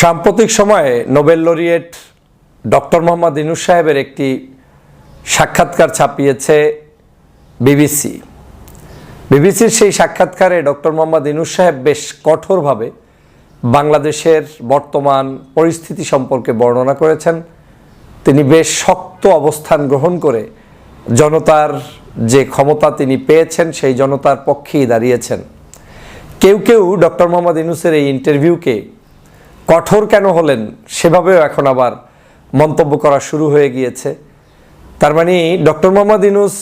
সাম্প্রতিক সময়ে Nobel laureate doctor Mohammad Yunus সাহেবের একটি সাক্ষাৎকার ছাপিয়েছে বিবিসি। বিবিসির সেই সাক্ষাৎকারে ডক্টর মোহাম্মদ ইনুস সাহেব বেশ কঠোরভাবে বাংলাদেশের বর্তমান পরিস্থিতি সম্পর্কে বর্ণনা করেছেন। তিনি বেশ শক্ত অবস্থান গ্রহণ করে জনতার যে ক্ষমতা তিনি পেয়েছেন, সেই জনতার পক্ষেই দাঁড়িয়েছেন। কেউ কেউ ডক্টর মোহাম্মদ ইনুসের এই ইন্টারভিউকে কঠোর কেন হলেন? সেভাবেও এখন আবার মন্তব্য করা শুরু হয়ে গিয়েছে। তার মানে ডক্টর মোহাম্মদ ইনুস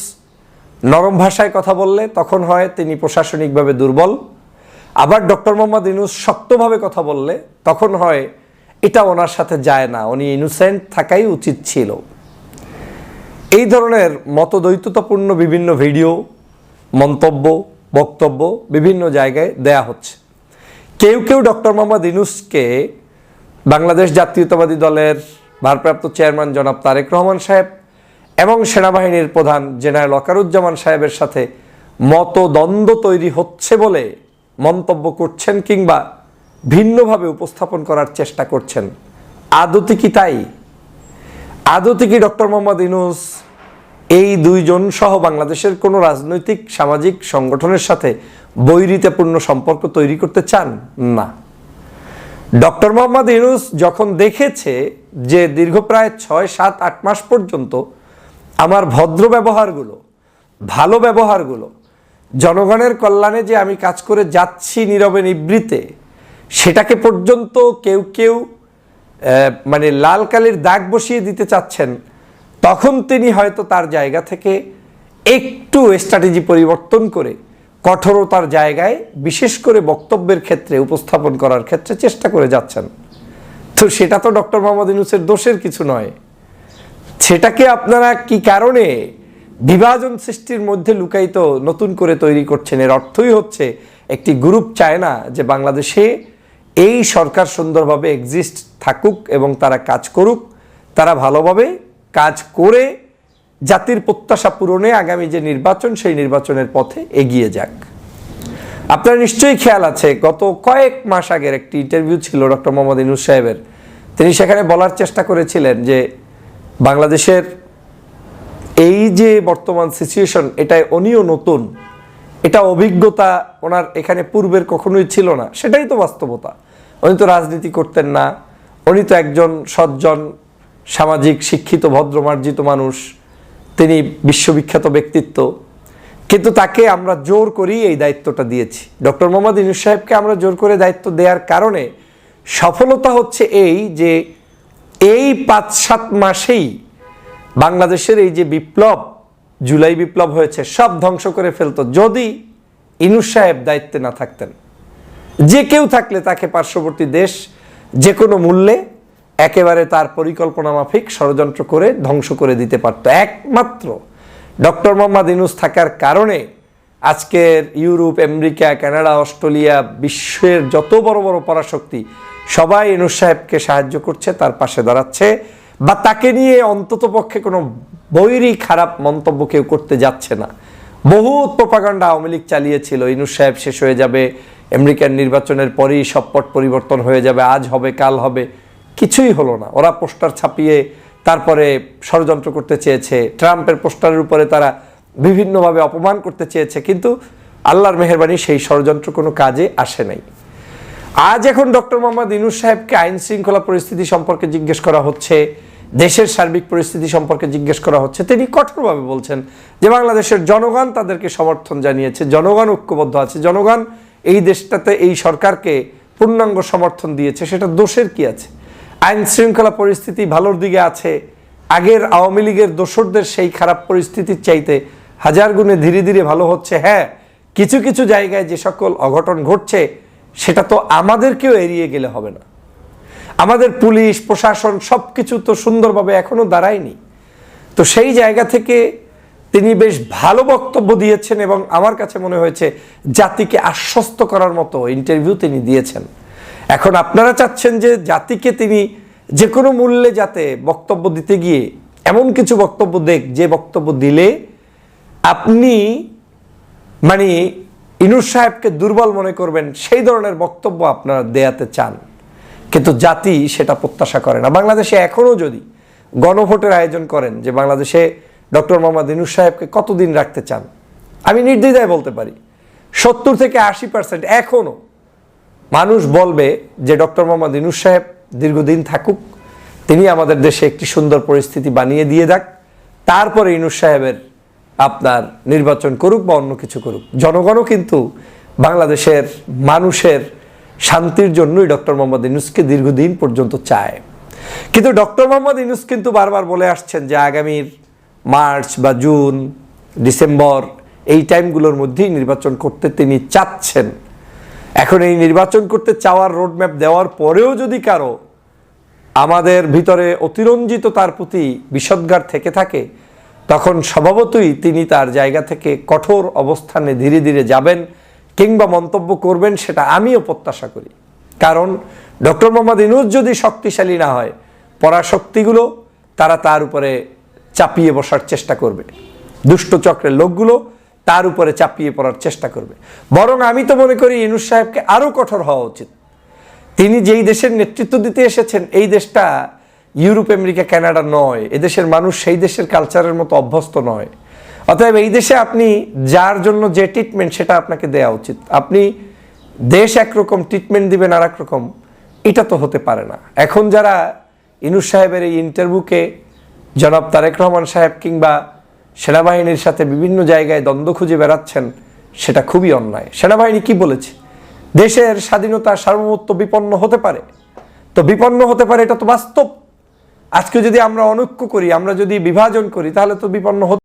নরম ভাষায় কথা বললে তখন হয় তিনি প্রশাসনিকভাবে দুর্বল। আবার ডক্টর মোহাম্মদ ইনুস শক্তভাবে কথা বললে তখন হয় এটা ওনার সাথে যায় না, উনি ইনোসেন্ট থাকাই উচিত ছিল। এই ধরনের মতদ্বৈততাপূর্ণ বিভিন্ন ভিডিও, মন্তব্য, বক্তব্য বিভিন্ন জায়গায় দেয়া হচ্ছে। কেউ কেউ ডক্টর মোহাম্মদ ইনুসকে বাংলাদেশ জাতীয়তাবাদী দলের ভারপ্রাপ্ত চেয়ারম্যান জনাব তারেক রহমান সাহেব এবং সেনাবাহিনীর প্রধান জেনারেল ওয়াকারুজ্জামান সাহেবের সাথে মতদ্বন্দ্ব তৈরি হচ্ছে বলে মন্তব্য করছেন কিংবা ভিন্নভাবে উপস্থাপন করার চেষ্টা করছেন। আদতে কি তাই? আদতে কি ডক্টর মোহাম্মদ ইনুস এই দুইজন সহ বাংলাদেশের কোনো রাজনৈতিক, সামাজিক সংগঠনের সাথে বৈরিতাপূর্ণ সম্পর্ক তৈরি করতে চান? না। ডক্টর মোহাম্মদ ইউনুস যখন দেখেছে যে দীর্ঘ প্রায় ছয়, সাত, আট মাস পর্যন্ত আমার ভদ্র ব্যবহারগুলো, ভালো ব্যবহারগুলো, জনগণের কল্যাণে যে আমি কাজ করে যাচ্ছি নীরবে নিবৃতে, সেটাকে পর্যন্ত কেউ কেউ মানে লাল কালির দাগ বসিয়ে দিতে চাচ্ছেন, তখন তিনি হয়তো তার জায়গা থেকে একটু স্ট্র্যাটেজি পরিবর্তন করে কঠোরতার জায়গায় বিশেষ করে বক্তব্যের ক্ষেত্রে উপস্থাপন করার ক্ষেত্রে চেষ্টা করে যাচ্ছেন। তো সেটা তো ডক্টর মোহাম্মদ ইউনুসের দোষের কিছু নয়। সেটাকে আপনারা কি কারণে বিভাজন সৃষ্টির মধ্যে লুকায়িত, নতুন করে তৈরি করছেন? এর অর্থই হচ্ছে একটি গ্রুপ চায় না যে বাংলাদেশে এই সরকার সুন্দরভাবে এক্সিস্ট থাকুক এবং তারা কাজ করুক, তারা ভালোভাবে কাজ করে জাতির প্রত্যাশা পূরণে আগামী যে নির্বাচন, সেই নির্বাচনের পথে এগিয়ে যাক। আপনার নিশ্চয়ই খেয়াল আছে, গত কয়েক মাস আগের একটি ইন্টারভিউ ছিল ডক্টর মোহাম্মদ ইনুস সাহেবের। তিনি সেখানে বলার চেষ্টা করেছিলেন যে, বাংলাদেশের এই যে বর্তমান সিচুয়েশন এটাই উনিও নতুন, এটা অভিজ্ঞতা ওনার এখানে পূর্বের কখনোই ছিল না, সেটাই তো বাস্তবতা। উনি তো রাজনীতি করতেন না, উনি তো একজন সজ্জন, সামাজিক, শিক্ষিত, ভদ্রমার্জিত মানুষ তিনি বিশ্ববিখ্যাত ব্যক্তিত্ব। কিন্তু তাকে আমরা জোর করেই এই দায়িত্বটা দিয়েছি। ডক্টর মোহাম্মদ ইনুস সাহেবকে আমরা জোর করে দায়িত্ব দেওয়ার কারণে সফলতা হচ্ছে এই যে এই পাঁচ সাত মাসেই বাংলাদেশের এই যে বিপ্লব, জুলাই বিপ্লব হয়েছে, সব ধ্বংস করে ফেলতো যদি ইনুস সাহেব দায়িত্বে না থাকতেন। যে কেউ থাকলে তাকে পার্শ্ববর্তী দেশ যে কোনো মূল্যে একেবারে তার পরিকল্পনা মাফিক ষড়যন্ত্র করে ধ্বংস করে দিতে পারত। একমাত্র ডক্টর মোহাম্মদ ইনুস থাকার কারণে আজকের ইউরোপ, আমেরিকা, কানাডা, অস্ট্রেলিয়া, বিশ্বের যত বড় বড় পরাশক্তি সবাই ইনুস সাহেবকে সাহায্য করছে, তার পাশে দাঁড়াচ্ছে বা তাকে নিয়ে অন্তত পক্ষে কোনো বৈরী খারাপ মন্তব্য কেউ করতে যাচ্ছে না। বহুত প্রপাগান্ডা আওয়ামী লীগ চালিয়েছিল ইনুস সাহেব শেষ হয়ে যাবে আমেরিকান নির্বাচনের পরেই সব পট পরিবর্তন হয়ে যাবে, আজ হবে, কাল হবে। কিছুই হলো না। ওরা পোস্টার ছাপিয়ে তারপরে ষড়যন্ত্র করতে চেয়েছে। ট্রাম্পের পোস্টারের উপরে তারা বিভিন্নভাবে অপমান করতে চেয়েছে, কিন্তু আল্লাহর মেহরবানি সেই ষড়যন্ত্র কোনো কাজে আসে নাই। আজ এখন ডক্টর মোহাম্মদ ইনুস সাহেবকে আইন শৃঙ্খলা পরিস্থিতি সম্পর্কে জিজ্ঞেস করা হচ্ছে, দেশের সার্বিক পরিস্থিতি সম্পর্কে জিজ্ঞেস করা হচ্ছে। তিনি কঠোরভাবে বলছেন যে বাংলাদেশের জনগণ তাদেরকে সমর্থন জানিয়েছে, জনগণ ঐক্যবদ্ধ আছে, জনগণ এই দেশটাতে এই সরকারকে পূর্ণাঙ্গ সমর্থন দিয়েছে, সেটা দোষের কি আছে? আইন শৃঙ্খলা পরিস্থিতি ভালোর দিকে আছে। আগের আওয়ামী লীগের দোসরদের সেই খারাপ পরিস্থিতির চাইতে হাজার গুণে ধীরে ধীরে ভালো হচ্ছে। হ্যাঁ কিছু কিছু জায়গায় যে সকল অঘটন ঘটছে, সেটা তো আমাদেরকেও এড়িয়ে গেলে হবে না। আমাদের পুলিশ, প্রশাসন সব কিছু তো সুন্দরভাবে এখনও দাঁড়ায়নি। তো সেই জায়গা থেকে তিনি বেশ ভালো বক্তব্য দিয়েছেন এবং আমার কাছে মনে হয়েছে জাতিকে আশ্বস্ত করার মতো ইন্টারভিউ তিনি দিয়েছেন। এখন আপনারা চাচ্ছেন যে জাতিকে তিনি যে কোনো মূল্যে যাতে বক্তব্য দিতে গিয়ে এমন কিছু বক্তব্য দেখ, যে বক্তব্য দিলে আপনি মানে ইনুস সাহেবকে দুর্বল মনে করবেন, সেই ধরনের বক্তব্য আপনারা দেয়াতে চান। কিন্তু জাতি সেটা প্রত্যাশা করে না। বাংলাদেশে এখনও যদি গণভোটের আয়োজন করেন, যে বাংলাদেশে ডক্টর মোহাম্মদ ইনুস সাহেবকে কতদিন রাখতে চান, আমি নির্দ্বিধায় বলতে পারি, সত্তর থেকে আশি পার্সেন্ট এখনও মানুষ বলবে যে ডক্টর মোহাম্মদ ইনুস সাহেব দীর্ঘদিন থাকুক, তিনি আমাদের দেশে একটি সুন্দর পরিস্থিতি বানিয়ে দিয়ে যাক, তারপরে ইনুস সাহেবের আপনার নির্বাচন করুক বা অন্য কিছু করুক। জনগণও কিন্তু বাংলাদেশের মানুষের শান্তির জন্যই ডক্টর মোহাম্মদ ইনুসকে দীর্ঘদিন পর্যন্ত চায়। কিন্তু ডক্টর মোহাম্মদ ইনুস কিন্তু বারবার বলে আসছেন যে আগামীর মার্চ বা জুন, ডিসেম্বর এই টাইমগুলোর মধ্যেই নির্বাচন করতে তিনি চাচ্ছেন। এখন এই নির্বাচন করতে চাওয়ার রোডম্যাপ দেওয়ার পরেও যদি কারও আমাদের ভিতরে অতিরঞ্জিত তার প্রতি বিষদগার থেকে থাকে, তখন স্বভাবতই তিনি তার জায়গা থেকে কঠোর অবস্থানে ধীরে ধীরে যাবেন কিংবা মন্তব্য করবেন সেটা আমিও প্রত্যাশা করি। কারণ ডক্টর মোহাম্মদ ইনুজ যদি শক্তিশালী না হয়, পরাশক্তিগুলো তারা তার উপরে চাপিয়ে বসার চেষ্টা করবে। দুষ্ট চক্রের লোকগুলো তার উপরে চাপিয়ে পড়ার চেষ্টা করবে। বরং আমি তো মনে করি ইনুস সাহেবকে আরও কঠোর হওয়া উচিত। তিনি যেই দেশের নেতৃত্ব দিতে এসেছেন, এই দেশটা ইউরোপ, আমেরিকা, কানাডা নয়। এদেশের মানুষ সেই দেশের কালচারের মতো অভ্যস্ত নয়। অতএব এই দেশে আপনি যার জন্য যে ট্রিটমেন্ট সেটা আপনাকে দেওয়া উচিত। আপনি দেশ একরকম ট্রিটমেন্ট দিবেন আর রকম, এটা তো হতে পারে না। এখন যারা ইনুস সাহেবের এই ইন্টারভিউকে জনাব তারেক রহমান সাহেব কিংবা সেনাবাহিনীর সাথে বিভিন্ন জায়গায় দ্বন্দ্ব খুঁজে বেড়াচ্ছেন, সেটা খুবই অন্যায়। সেনাবাহিনী কি বলেছে? দেশের স্বাধীনতা সার্বভৌমত্ব বিপন্ন হতে পারে। তো বিপন্ন হতে পারে এটা তো বাস্তব। আজকে যদি আমরা অনৈক্য করি, আমরা যদি বিভাজন করি, তাহলে তো বিপন্ন হতে